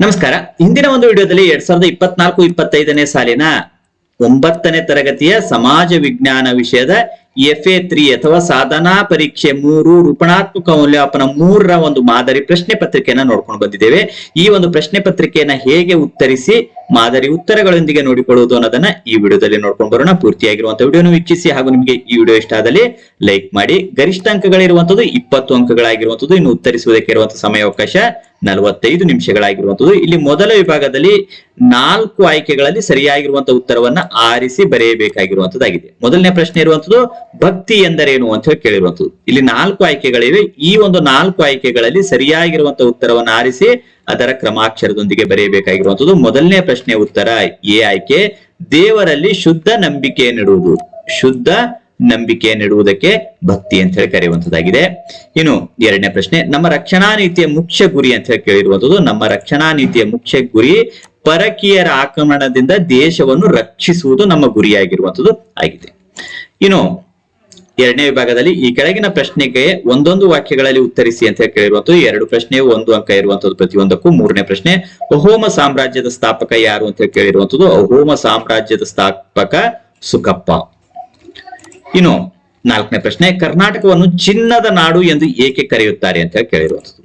ನಮಸ್ಕಾರ. ಹಿಂದಿನ ಒಂದು ವಿಡಿಯೋದಲ್ಲಿ ಎರಡ್ ಸಾವಿರದ ಇಪ್ಪತ್ನಾಲ್ಕು, ಇಪ್ಪತ್ತೈದನೇ ಸಾಲಿನ ಒಂಬತ್ತನೇ ತರಗತಿಯ ಸಮಾಜ ವಿಜ್ಞಾನ ವಿಷಯದ ಎಫ್ ಎ ತ್ರೀ ಅಥವಾ ಸಾಧನಾ ಪರೀಕ್ಷೆ ಮೂರು, ರೂಪಣಾತ್ಮಕ ಮೌಲ್ಯಮಾಪನ ಮೂರರ ಒಂದು ಮಾದರಿ ಪ್ರಶ್ನೆ ಪತ್ರಿಕೆಯನ್ನ ನೋಡ್ಕೊಂಡು ಬಂದಿದ್ದೇವೆ. ಈ ಒಂದು ಪ್ರಶ್ನೆ ಪತ್ರಿಕೆಯನ್ನ ಹೇಗೆ ಉತ್ತರಿಸಿ, ಮಾದರಿ ಉತ್ತರಗಳೊಂದಿಗೆ ನೋಡಿಕೊಳ್ಳುವುದು ಅನ್ನೋದನ್ನ ಈ ವಿಡಿಯೋದಲ್ಲಿ ನೋಡ್ಕೊಂಡು ಬರೋಣ. ಪೂರ್ತಿಯಾಗಿರುವಂತಹ ವಿಡಿಯೋನ ವೀಕ್ಷಿಸಿ ಹಾಗೂ ನಿಮಗೆ ಈ ವಿಡಿಯೋ ಇಷ್ಟ ಆದಲ್ಲಿ ಲೈಕ್ ಮಾಡಿ. ಗರಿಷ್ಠ ಅಂಕಗಳಿರುವಂತದ್ದು ಇಪ್ಪತ್ತು ಅಂಕಗಳಾಗಿರುವಂತದ್ದು ಇನ್ನು ಉತ್ತರಿಸುವುದಕ್ಕೆ ಇರುವಂತಹ ಸಮಯಾವಕಾಶ ನಲವತ್ತೈದು ನಿಮಿಷಗಳಾಗಿರುವಂತದ್ದು ಇಲ್ಲಿ ಮೊದಲ ವಿಭಾಗದಲ್ಲಿ ನಾಲ್ಕು ಆಯ್ಕೆಗಳಲ್ಲಿ ಸರಿಯಾಗಿರುವಂತಹ ಉತ್ತರವನ್ನ ಆರಿಸಿ ಬರೆಯಬೇಕಾಗಿರುವಂತದ್ದಾಗಿದೆ ಮೊದಲನೇ ಪ್ರಶ್ನೆ ಇರುವಂತದ್ದು ಭಕ್ತಿ ಎಂದರೇನು ಅಂತ ಹೇಳಿ ಕೇಳಿರುವಂತದ್ದು ಇಲ್ಲಿ ನಾಲ್ಕು ಆಯ್ಕೆಗಳಿವೆ. ಈ ಒಂದು ನಾಲ್ಕು ಆಯ್ಕೆಗಳಲ್ಲಿ ಸರಿಯಾಗಿರುವಂತಹ ಉತ್ತರವನ್ನ ಆರಿಸಿ ಅದರ ಕ್ರಮಾಕ್ಷರದೊಂದಿಗೆ ಬರೆಯಬೇಕಾಗಿರುವಂತದ್ದು ಮೊದಲನೇ ಪ್ರಶ್ನೆ ಉತ್ತರ, ಎ ಆಯ್ಕೆ, ದೇವರಲ್ಲಿ ಶುದ್ಧ ನಂಬಿಕೆ ನೀಡುವುದು. ಶುದ್ಧ ನಂಬಿಕೆ ನೀಡುವುದಕ್ಕೆ ಭಕ್ತಿ ಅಂತ ಹೇಳಿ ಕರೆಯುವಂತದ್ದಾಗಿದೆ ಇನ್ನು ಎರಡನೇ ಪ್ರಶ್ನೆ, ನಮ್ಮ ರಕ್ಷಣಾ ನೀತಿಯ ಮುಖ್ಯ ಗುರಿ ಅಂತ ಹೇಳಿ ಕೇಳಿರುವಂತದ್ದು ನಮ್ಮ ರಕ್ಷಣಾ ನೀತಿಯ ಮುಖ್ಯ ಗುರಿ ಪರಕೀಯರ ಆಕ್ರಮಣದಿಂದ ದೇಶವನ್ನು ರಕ್ಷಿಸುವುದು ನಮ್ಮ ಗುರಿಯಾಗಿರುವಂತದ್ದು ಆಗಿದೆ. ಇನ್ನು ಎರಡನೇ ವಿಭಾಗದಲ್ಲಿ ಈ ಕೆಳಗಿನ ಪ್ರಶ್ನೆಗೆ ಒಂದೊಂದು ವಾಕ್ಯಗಳಲ್ಲಿ ಉತ್ತರಿಸಿ ಅಂತ ಹೇಳಿ ಕೇಳಿರುವಂತದ್ದು ಎರಡು ಪ್ರಶ್ನೆ, ಒಂದು ಅಂಕ ಇರುವಂತದ್ದು ಪ್ರತಿಯೊಂದಕ್ಕೂ ಮೂರನೇ ಪ್ರಶ್ನೆ, ಅಹೋಮ ಸಾಮ್ರಾಜ್ಯದ ಸ್ಥಾಪಕ ಯಾರು ಅಂತ ಹೇಳಿ ಕೇಳಿರುವಂತದ್ದು ಅಹೋಮ ಸಾಮ್ರಾಜ್ಯದ ಸ್ಥಾಪಕ ಸುಕಪ್ಪ ಇನ್ನು ನಾಲ್ಕನೇ ಪ್ರಶ್ನೆ, ಕರ್ನಾಟಕವನ್ನು ಚಿನ್ನದ ನಾಡು ಎಂದು ಏಕೆ ಕರೆಯುತ್ತಾರೆ ಅಂತ ಹೇಳಿ ಕೇಳಿರುವಂಥದ್ದು.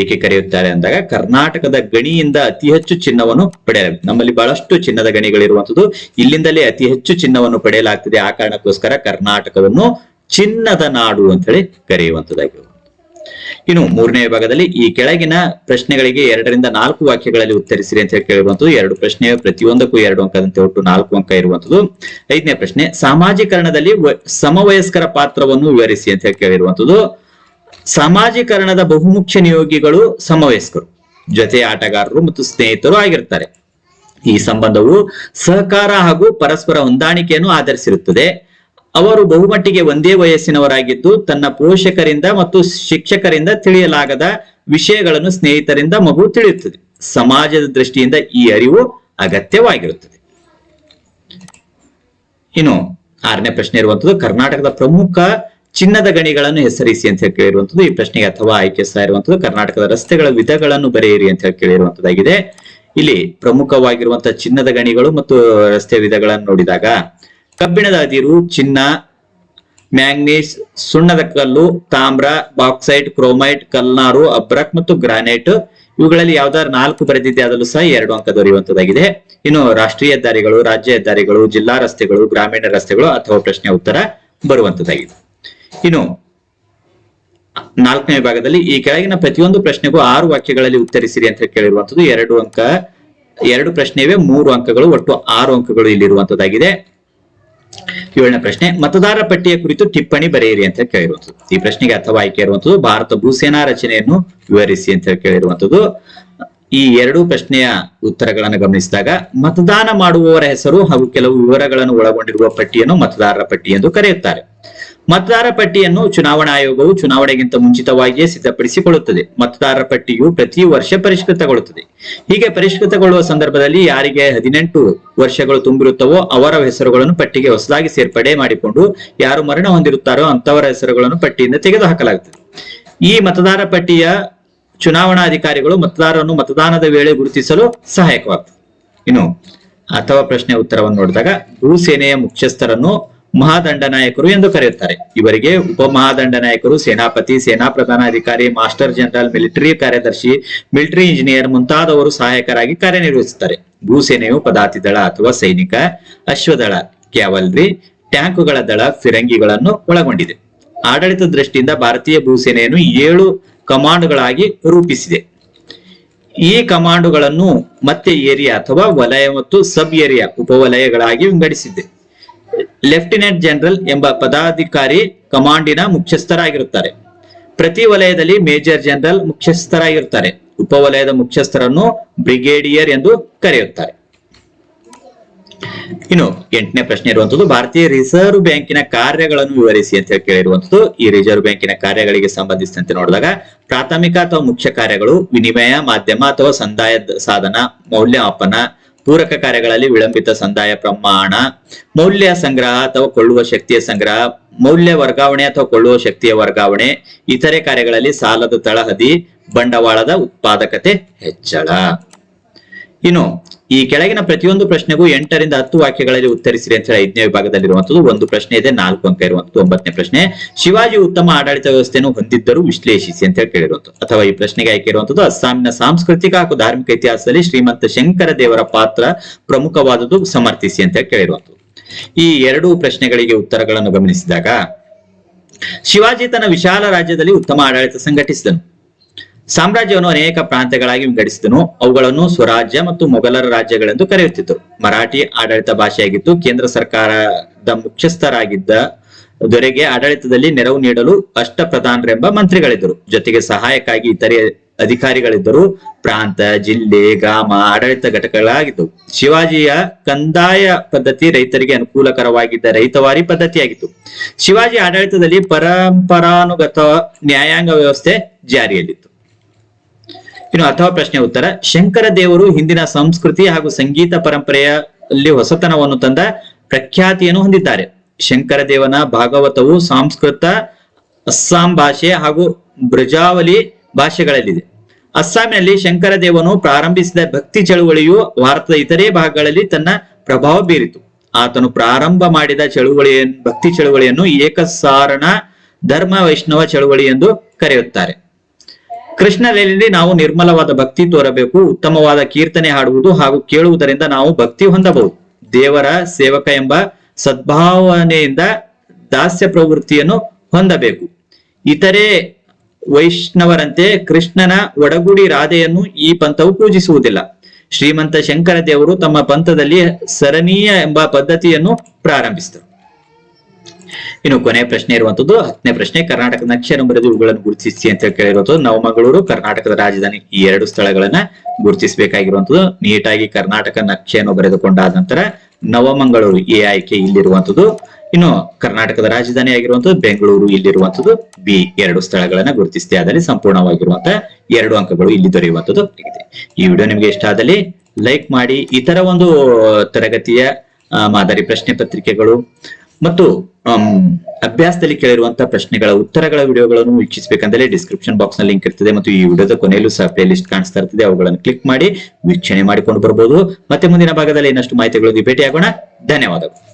ಏಕೆ ಕರೆಯುತ್ತಾರೆ ಅಂದಾಗ, ಕರ್ನಾಟಕದ ಗಣಿಯಿಂದ ಅತಿ ಹೆಚ್ಚು ಚಿನ್ನವನ್ನು ಪಡೆಯಲಾಗುತ್ತೆ ನಮ್ಮಲ್ಲಿ ಬಹಳಷ್ಟು ಚಿನ್ನದ ಗಣಿಗಳಿರುವಂಥದ್ದು. ಇಲ್ಲಿಂದಲೇ ಅತಿ ಹೆಚ್ಚು ಚಿನ್ನವನ್ನು ಪಡೆಯಲಾಗ್ತದೆ. ಆ ಕಾರಣಕ್ಕೋಸ್ಕರ ಕರ್ನಾಟಕವನ್ನು ಚಿನ್ನದ ನಾಡು ಅಂತ ಹೇಳಿ ಕರೆಯುವಂತದ್ದಾಗಿರುವುದು ಇನ್ನು ಮೂರನೇ ವಿಭಾಗದಲ್ಲಿ ಈ ಕೆಳಗಿನ ಪ್ರಶ್ನೆಗಳಿಗೆ ಎರಡರಿಂದ ನಾಲ್ಕು ವಾಕ್ಯಗಳಲ್ಲಿ ಉತ್ತರಿಸಿರಿ ಅಂತ ಹೇಳಿ ಕೇಳಿರುವಂತದ್ದು ಎರಡು ಪ್ರಶ್ನೆ, ಪ್ರತಿಯೊಂದಕ್ಕೂ ಎರಡು ಅಂಕದಂತೆ ಒಟ್ಟು ನಾಲ್ಕು ಅಂಕ ಇರುವಂತದ್ದು ಐದನೇ ಪ್ರಶ್ನೆ, ಸಾಮಾಜೀಕರಣದಲ್ಲಿ ಸಮವಯಸ್ಕರ ಪಾತ್ರವನ್ನು ವಿವರಿಸಿ ಅಂತ ಹೇಳಿ ಕೇಳಿರುವಂತದ್ದು ಸಮಾಜೀಕರಣದ ಬಹುಮುಖ್ಯ ನಿಯೋಗಿಗಳು ಸಮವಯಸ್ಕರು, ಜೊತೆ ಆಟಗಾರರು ಮತ್ತು ಸ್ನೇಹಿತರು ಆಗಿರ್ತಾರೆ. ಈ ಸಂಬಂಧವು ಸಹಕಾರ ಹಾಗೂ ಪರಸ್ಪರ ಹೊಂದಾಣಿಕೆಯನ್ನು ಆಧರಿಸಿರುತ್ತದೆ. ಅವರು ಬಹುಮಟ್ಟಿಗೆ ಒಂದೇ ವಯಸ್ಸಿನವರಾಗಿದ್ದು ತನ್ನ ಪೋಷಕರಿಂದ ಮತ್ತು ಶಿಕ್ಷಕರಿಂದ ತಿಳಿಯಲಾಗದ ವಿಷಯಗಳನ್ನು ಸ್ನೇಹಿತರಿಂದ ಮಗು ತಿಳಿಯುತ್ತದೆ. ಸಮಾಜದ ದೃಷ್ಟಿಯಿಂದ ಈ ಅರಿವು ಅಗತ್ಯವಾಗಿರುತ್ತದೆ. ಇನ್ನು ಆರನೇ ಪ್ರಶ್ನೆ ಇರುವಂತದ್ದು, ಕರ್ನಾಟಕದ ಪ್ರಮುಖ ಚಿನ್ನದ ಗಣಿಗಳನ್ನು ಹೆಸರಿಸಿ ಅಂತ ಹೇಳಿ ಕೇಳಿರುವಂತದ್ದು, ಈ ಪ್ರಶ್ನೆಗೆ ಅಥವಾ ಆಯ್ಕೆ ಸಹ ಇರುವಂತದ್ದು, ಕರ್ನಾಟಕದ ರಸ್ತೆಗಳ ವಿಧಗಳನ್ನು ಬರೆಯಿರಿ ಅಂತ ಹೇಳಿ ಕೇಳಿರುವಂತದ್ದಾಗಿದೆ. ಇಲ್ಲಿ ಪ್ರಮುಖವಾಗಿರುವಂತಹ ಚಿನ್ನದ ಗಣಿಗಳು ಮತ್ತು ರಸ್ತೆ ವಿಧಗಳನ್ನು ನೋಡಿದಾಗ ಕಬ್ಬಿಣದ ಅದಿರು ಚಿನ್ನ, ಮ್ಯಾಂಗ್ನೀಸ್, ಸುಣ್ಣದ ಕಲ್ಲು, ತಾಮ್ರ, ಬಾಕ್ಸೈಟ್, ಕ್ರೋಮೈಟ್, ಕಲ್ನಾರು, ಅಬ್ರಕ್ ಮತ್ತು ಗ್ರಾನೈಟ್. ಇವುಗಳಲ್ಲಿ ಯಾವ್ದಾದ್ರು ನಾಲ್ಕು ಅದರಲ್ಲೂ ಸಹ ಎರಡು ಅಂಕ ದೊರೆಯುವಂತದ್ದಾಗಿದೆ ಇನ್ನು ರಾಷ್ಟ್ರೀಯ ಹೆದ್ದಾರಿಗಳು, ರಾಜ್ಯ ಹೆದ್ದಾರಿಗಳು, ಜಿಲ್ಲಾ ರಸ್ತೆಗಳು, ಗ್ರಾಮೀಣ ರಸ್ತೆಗಳು ಅಥವಾ ಪ್ರಶ್ನೆ ಉತ್ತರ ಬರುವಂತದ್ದಾಗಿದೆ ಇನ್ನು ನಾಲ್ಕನೇ ವಿಭಾಗದಲ್ಲಿ ಈ ಕೆಳಗಿನ ಪ್ರತಿಯೊಂದು ಪ್ರಶ್ನೆಗೂ ಆರು ವಾಕ್ಯಗಳಲ್ಲಿ ಉತ್ತರಿಸಿರಿ ಅಂತ ಕೇಳಿರುವಂತದ್ದು ಎರಡು ಅಂಕ, ಎರಡು ಪ್ರಶ್ನೆವೆ ಮೂರು ಅಂಕಗಳು, ಒಟ್ಟು ಆರು ಅಂಕಗಳು ಇಲ್ಲಿರುವಂತದ್ದಾಗಿದೆ ಏಳನೇ ಪ್ರಶ್ನೆ, ಮತದಾರ ಪಟ್ಟಿಯ ಕುರಿತು ಟಿಪ್ಪಣಿ ಬರೆಯಿರಿ ಅಂತ ಕೇಳಿರುವಂತದ್ದು ಈ ಪ್ರಶ್ನೆಗೆ ಅಥವಾ ಆಯ್ಕೆ ಇರುವಂತದ್ದು ಭಾರತ ಭೂಸೇನಾ ರಚನೆಯನ್ನು ವಿವರಿಸಿ ಅಂತ ಕೇಳಿರುವಂತದ್ದು ಈ ಎರಡು ಪ್ರಶ್ನೆಯ ಉತ್ತರಗಳನ್ನು ಗಮನಿಸಿದಾಗ, ಮತದಾನ ಮಾಡುವವರ ಹೆಸರು ಹಾಗೂ ಕೆಲವು ವಿವರಗಳನ್ನು ಒಳಗೊಂಡಿರುವ ಪಟ್ಟಿಯನ್ನು ಮತದಾರರ ಪಟ್ಟಿ ಎಂದು ಕರೆಯುತ್ತಾರೆ. ಮತದಾರ ಪಟ್ಟಿಯನ್ನು ಚುನಾವಣಾ ಆಯೋಗವು ಚುನಾವಣೆಗಿಂತ ಮುಂಚಿತವಾಗಿಯೇ ಸಿದ್ಧಪಡಿಸಿಕೊಳ್ಳುತ್ತದೆ. ಮತದಾರರ ಪಟ್ಟಿಯು ಪ್ರತಿ ವರ್ಷ ಪರಿಷ್ಕೃತಗೊಳ್ಳುತ್ತದೆ. ಹೀಗೆ ಪರಿಷ್ಕೃತಗೊಳ್ಳುವ ಸಂದರ್ಭದಲ್ಲಿ ಯಾರಿಗೆ ಹದಿನೆಂಟು ವರ್ಷಗಳು ತುಂಬಿರುತ್ತವೋ ಅವರ ಹೆಸರುಗಳನ್ನು ಪಟ್ಟಿಗೆ ಹೊಸದಾಗಿ ಸೇರ್ಪಡೆ ಮಾಡಿಕೊಂಡು ಯಾರು ಮರಣ ಹೊಂದಿರುತ್ತಾರೋ ಅಂತವರ ಹೆಸರುಗಳನ್ನು ಪಟ್ಟಿಯಿಂದ ತೆಗೆದುಹಾಕಲಾಗುತ್ತದೆ. ಈ ಮತದಾರ ಪಟ್ಟಿಯ ಚುನಾವಣಾ ಅಧಿಕಾರಿಗಳು ಮತದಾರರನ್ನು ಮತದಾನದ ವೇಳೆ ಗುರುತಿಸಲು ಸಹಾಯಕವಾಗ್ತದೆ. ಇನ್ನು ಅಥವಾ ಪ್ರಶ್ನೆ ಉತ್ತರವನ್ನು ನೋಡಿದಾಗ ಭೂಸೇನೆಯ ಮುಖ್ಯಸ್ಥರನ್ನು ಮಹಾದಂಡನಾಯಕರು ಎಂದು ಕರೆಯುತ್ತಾರೆ. ಇವರಿಗೆ ಉಪ ಮಹಾದಂಡನಾಯಕರು ಸೇನಾಪತಿ, ಸೇನಾ ಪ್ರಧಾನಾಧಿಕಾರಿ, ಮಾಸ್ಟರ್ ಜನರಲ್, ಮಿಲಿಟರಿ ಕಾರ್ಯದರ್ಶಿ, ಮಿಲಿಟರಿ ಇಂಜಿನಿಯರ್ ಮುಂತಾದವರು ಸಹಾಯಕರಾಗಿ ಕಾರ್ಯನಿರ್ವಹಿಸುತ್ತಾರೆ. ಭೂಸೇನೆಯು ಪದಾತಿ ದಳ ಅಥವಾ ಸೈನಿಕ, ಅಶ್ವದಳ, ಕ್ಯಾವಲ್ರಿ, ಟ್ಯಾಂಕುಗಳ ದಳ, ಫಿರಂಗಿಗಳನ್ನು ಒಳಗೊಂಡಿದೆ. ಆಡಳಿತ ದೃಷ್ಟಿಯಿಂದ ಭಾರತೀಯ ಭೂಸೇನೆಯನ್ನು ಏಳು ಕಮಾಂಡ್ಗಳಾಗಿ ರೂಪಿಸಿದೆ. ಈ ಕಮಾಂಡುಗಳನ್ನು ಮತ್ತೆ ಏರಿಯಾ ಅಥವಾ ವಲಯ ಮತ್ತು ಸಬ್ ಏರಿಯಾ, ಉಪವಲಯಗಳಾಗಿ ವಿಂಗಡಿಸಿದೆ. ಲೆಫ್ಟಿನೆಂಟ್ ಜನರಲ್ ಎಂಬ ಪದಾಧಿಕಾರಿ ಕಮಾಂಡಿನ ಮುಖ್ಯಸ್ಥರಾಗಿರುತ್ತಾರೆ. ಪ್ರತಿ ವಲಯದಲ್ಲಿ ಮೇಜರ್ ಜನರಲ್ ಮುಖ್ಯಸ್ಥರಾಗಿರುತ್ತಾರೆ. ಉಪವಲಯದ ಮುಖ್ಯಸ್ಥರನ್ನು ಬ್ರಿಗೇಡಿಯರ್ ಎಂದು ಕರೆಯುತ್ತಾರೆ. ಇನ್ನು ಎಂಟನೇ ಪ್ರಶ್ನೆ ಇರುವಂತದ್ದು ಭಾರತೀಯ ರಿಸರ್ವ್ ಬ್ಯಾಂಕಿನ ಕಾರ್ಯಗಳನ್ನು ವಿವರಿಸಿ ಅಂತ ಹೇಳಿ ಕೇಳಿರುವಂತದ್ದು ಈ ರಿಸರ್ವ್ ಬ್ಯಾಂಕಿನ ಕಾರ್ಯಗಳಿಗೆ ಸಂಬಂಧಿಸಿದಂತೆ ನೋಡಿದಾಗ, ಪ್ರಾಥಮಿಕ ಅಥವಾ ಮುಖ್ಯ ಕಾರ್ಯಗಳು ವಿನಿಮಯ ಮಾಧ್ಯಮ ಅಥವಾ ಸಂದಾಯ ಸಾಧನ ಮೌಲ್ಯಮಾಪನ ಪೂರಕ ಕಾರ್ಯಗಳಲ್ಲಿ ವಿಳಂಬಿತ ಸಂದಾಯ ಪ್ರಮಾಣ, ಮೌಲ್ಯ ಸಂಗ್ರಹ ಅಥವಾ ಕೊಳ್ಳುವ ಶಕ್ತಿಯ ಸಂಗ್ರಹ, ಮೌಲ್ಯ ವರ್ಗಾವಣೆ ಅಥವಾ ಕೊಳ್ಳುವ ಶಕ್ತಿಯ ವರ್ಗಾವಣೆ, ಇತರೆ ಕಾರ್ಯಗಳಲ್ಲಿ ಸಾಲದ ತಳಹದಿ, ಬಂಡವಾಳದ ಉತ್ಪಾದಕತೆ ಹೆಚ್ಚಳ. ಇನ್ನು ಈ ಕೆಳಗಿನ ಪ್ರತಿಯೊಂದು ಪ್ರಶ್ನೆಗೂ ಎಂಟರಿಂದ ಹತ್ತು ವಾಕ್ಯಗಳಲ್ಲಿ ಉತ್ತರಿಸಿರಿ ಅಂತ ಹೇಳಿ ಐದನೇ ವಿಭಾಗದಲ್ಲಿರುವಂತದ್ದು ಒಂದು ಪ್ರಶ್ನೆ ಇದೆ, ನಾಲ್ಕು ಅಂಕ ಇರುವಂತದ್ದು ಒಂಬತ್ತನೇ ಪ್ರಶ್ನೆ. ಶಿವಾಜಿ ಉತ್ತಮ ಆಡಳಿತ ವ್ಯವಸ್ಥೆಯನ್ನು ಹೊಂದಿದ್ದರೂ ವಿಶ್ಲೇಷಿಸಿ ಅಂತ ಹೇಳಿ ಕೇಳಿರುವಂತದ್ದು ಅಥವಾ ಈ ಪ್ರಶ್ನೆಗೆ ಆಯ್ಕೆ ಇರುವಂತದ್ದು ಅಸ್ಸಾಂನ ಸಾಂಸ್ಕೃತಿಕ ಹಾಗೂ ಧಾರ್ಮಿಕ ಇತಿಹಾಸದಲ್ಲಿ ಶ್ರೀಮಂತ ಶಂಕರ ದೇವರ ಪಾತ್ರ ಪ್ರಮುಖವಾದದ್ದು ಸಮರ್ಥಿಸಿ ಅಂತ ಹೇಳಿ ಕೇಳಿರುವಂತದ್ದು ಈ ಎರಡೂ ಪ್ರಶ್ನೆಗಳಿಗೆ ಉತ್ತರಗಳನ್ನು ಗಮನಿಸಿದಾಗ, ಶಿವಾಜಿ ತನ್ನ ವಿಶಾಲ ರಾಜ್ಯದಲ್ಲಿ ಉತ್ತಮ ಆಡಳಿತ ಸಂಘಟಿಸಿದನು. ಸಾಮ್ರಾಜ್ಯವನ್ನು ಅನೇಕ ಪ್ರಾಂತ್ಯಗಳಾಗಿ ವಿಂಗಡಿಸಿದನು. ಅವುಗಳನ್ನು ಸ್ವರಾಜ್ಯ ಮತ್ತು ಮೊಘಲರ ರಾಜ್ಯಗಳೆಂದು ಕರೆಯುತ್ತಿದ್ದರು ಮರಾಠಿ ಆಡಳಿತ ಭಾಷೆಯಾಗಿದ್ದು, ಕೇಂದ್ರ ಸರ್ಕಾರದ ಮುಖ್ಯಸ್ಥರಾಗಿದ್ದ ದೊರೆಗೆ ಆಡಳಿತದಲ್ಲಿ ನೆರವು ನೀಡಲು ಅಷ್ಟ ಪ್ರಧಾನರೆಂಬ ಮಂತ್ರಿಗಳಿದ್ದರು. ಜೊತೆಗೆ ಸಹಾಯಕ್ಕಾಗಿ ಇತರೆ ಅಧಿಕಾರಿಗಳಿದ್ದರು, ಪ್ರಾಂತ, ಜಿಲ್ಲೆ, ಗ್ರಾಮ, ಆಡಳಿತ ಘಟಕಗಳಾಗಿದ್ದವು ಶಿವಾಜಿಯ ಕಂದಾಯ ಪದ್ಧತಿ ರೈತರಿಗೆ ಅನುಕೂಲಕರವಾಗಿದ್ದ ರೈತವಾರಿ ಪದ್ಧತಿಯಾಗಿತ್ತು. ಶಿವಾಜಿ ಆಡಳಿತದಲ್ಲಿ ಪರಂಪರಾನುಗತ ನ್ಯಾಯಾಂಗ ವ್ಯವಸ್ಥೆ ಜಾರಿಯಲ್ಲಿತ್ತು. ಇನ್ನು ಅಥವಾ ಪ್ರಶ್ನೆ ಉತ್ತರ. ಶಂಕರ ದೇವರು ಹಿಂದಿನ ಸಂಸ್ಕೃತಿ ಹಾಗೂ ಸಂಗೀತ ಪರಂಪರೆಯಲ್ಲಿ ಹೊಸತನವನ್ನು ತಂದ ಪ್ರಖ್ಯಾತಿಯನ್ನು ಹೊಂದಿದ್ದಾರೆ. ಶಂಕರ ದೇವನ ಭಾಗವತವು ಸಾಂಸ್ಕೃತ, ಅಸ್ಸಾಂ ಭಾಷೆ ಹಾಗೂ ಬ್ರಜಾವಲಿ ಭಾಷೆಗಳಲ್ಲಿದೆ. ಅಸ್ಸಾಂನಲ್ಲಿ ಶಂಕರ ದೇವನು ಪ್ರಾರಂಭಿಸಿದ ಭಕ್ತಿ ಚಳುವಳಿಯು ಭಾರತದ ಇತರೆ ಭಾಗಗಳಲ್ಲಿ ತನ್ನ ಪ್ರಭಾವ ಬೀರಿತು. ಆತನು ಪ್ರಾರಂಭ ಮಾಡಿದ ಚಳುವಳಿಯನ್ನು ಭಕ್ತಿ ಚಳುವಳಿಯನ್ನು ಏಕಸಾರಣ ಧರ್ಮ ವೈಷ್ಣವ ಚಳುವಳಿ ಎಂದು ಕರೆಯುತ್ತಾರೆ. ಕೃಷ್ಣನಲ್ಲಿ ನಾವು ನಿರ್ಮಲವಾದ ಭಕ್ತಿ ತೋರಬೇಕು, ಉತ್ತಮವಾದ ಕೀರ್ತನೆ ಹಾಡುವುದು ಹಾಗೂ ಕೇಳುವುದರಿಂದ ನಾವು ಭಕ್ತಿ ಹೊಂದಬಹುದು. ದೇವರ ಸೇವಕ ಎಂಬ ಸದ್ಭಾವನೆಯಿಂದ ದಾಸ್ಯ ಪ್ರವೃತ್ತಿಯನ್ನು ಹೊಂದಬೇಕು. ಇತರೆ ವೈಷ್ಣವರಂತೆ ಕೃಷ್ಣನ ಒಡಗುಡಿ ರಾಧೆಯನ್ನು ಈ ಪಂಥವು ಪೂಜಿಸುವುದಿಲ್ಲ. ಶ್ರೀಮಂತ ಶಂಕರ ದೇವರು ತಮ್ಮ ಪಂಥದಲ್ಲಿ ಸರಣೀಯ ಎಂಬ ಪದ್ಧತಿಯನ್ನು ಪ್ರಾರಂಭಿಸಿದರು. ಇನ್ನು ಕೊನೆ ಪ್ರಶ್ನೆ ಇರುವಂತದ್ದು, ಹತ್ತನೇ ಪ್ರಶ್ನೆ, ಕರ್ನಾಟಕದ ನಕ್ಷೆ ಬರೆದು ಇವುಗಳನ್ನು ಗುರುತಿಸಿ ಅಂತ ಕೇಳಿರುವಂತದ್ದು ನವಮಂಗಳೂರು ಕರ್ನಾಟಕದ ರಾಜಧಾನಿ ಈ ಎರಡು ಸ್ಥಳಗಳನ್ನ ಗುರುತಿಸಬೇಕಾಗಿರುವಂತದ್ದು, ನೀಟಾಗಿ ಕರ್ನಾಟಕ ನಕ್ಷೆಯನ್ನು ಬರೆದುಕೊಂಡಾದ ನಂತರ ನವಮಂಗಳೂರು ಎ ಆಯ್ಕೆ ಇಲ್ಲಿರುವಂತದ್ದು, ಇನ್ನು ಕರ್ನಾಟಕದ ರಾಜಧಾನಿ ಆಗಿರುವಂತದ್ದು ಬೆಂಗಳೂರು ಇಲ್ಲಿರುವಂತದ್ದು ಬಿ ಎರಡು ಸ್ಥಳಗಳನ್ನ ಗುರುತಿಸಿದೆ ಆದಲ್ಲಿ ಸಂಪೂರ್ಣವಾಗಿರುವಂತಹ ಎರಡು ಅಂಕಗಳು ಇಲ್ಲಿ ದೊರೆಯುವಂತದ್ದು ಆಗಿದೆ. ಈ ವಿಡಿಯೋ ನಿಮಗೆ ಇಷ್ಟ ಆದಲ್ಲಿ ಲೈಕ್ ಮಾಡಿ, ಇತರ ಒಂದು ತರಗತಿಯ ಮಾದರಿ ಪ್ರಶ್ನೆ ಪತ್ರಿಕೆಗಳು ಮತ್ತು ಅಭ್ಯಾಸದಲ್ಲಿ ಕೇಳಿರುವಂತಹ ಪ್ರಶ್ನೆಗಳ ಉತ್ತರಗಳ ವಿಡಿಯೋಗಳನ್ನು ವೀಕ್ಷಿಸಬೇಕಂದ್ರೆ ಡಿಸ್ಕ್ರಿಪ್ಷನ್ ಬಾಕ್ಸ್ನಲ್ಲಿ ಲಿಂಕ್ ಇರ್ತದೆ ಮತ್ತು ಈ ವಿಡಿಯೋದ ಕೊನೆಯಲ್ಲೂ ಸಹ ಪ್ಲೇ ಲಿಸ್ಟ್ ಕಾಣಿಸ್ತಾ ಇರ್ತದೆ, ಅವುಗಳನ್ನು ಕ್ಲಿಕ್ ಮಾಡಿ ವೀಕ್ಷಣೆ ಮಾಡಿಕೊಂಡು ಬರಬಹುದು ಮತ್ತೆ ಮುಂದಿನ ಭಾಗದಲ್ಲಿ ಇನ್ನಷ್ಟು ಮಾಹಿತಿಗಳೊಂದಿಗೆ ಭೇಟಿಯಾಗೋಣ. ಧನ್ಯವಾದಗಳು.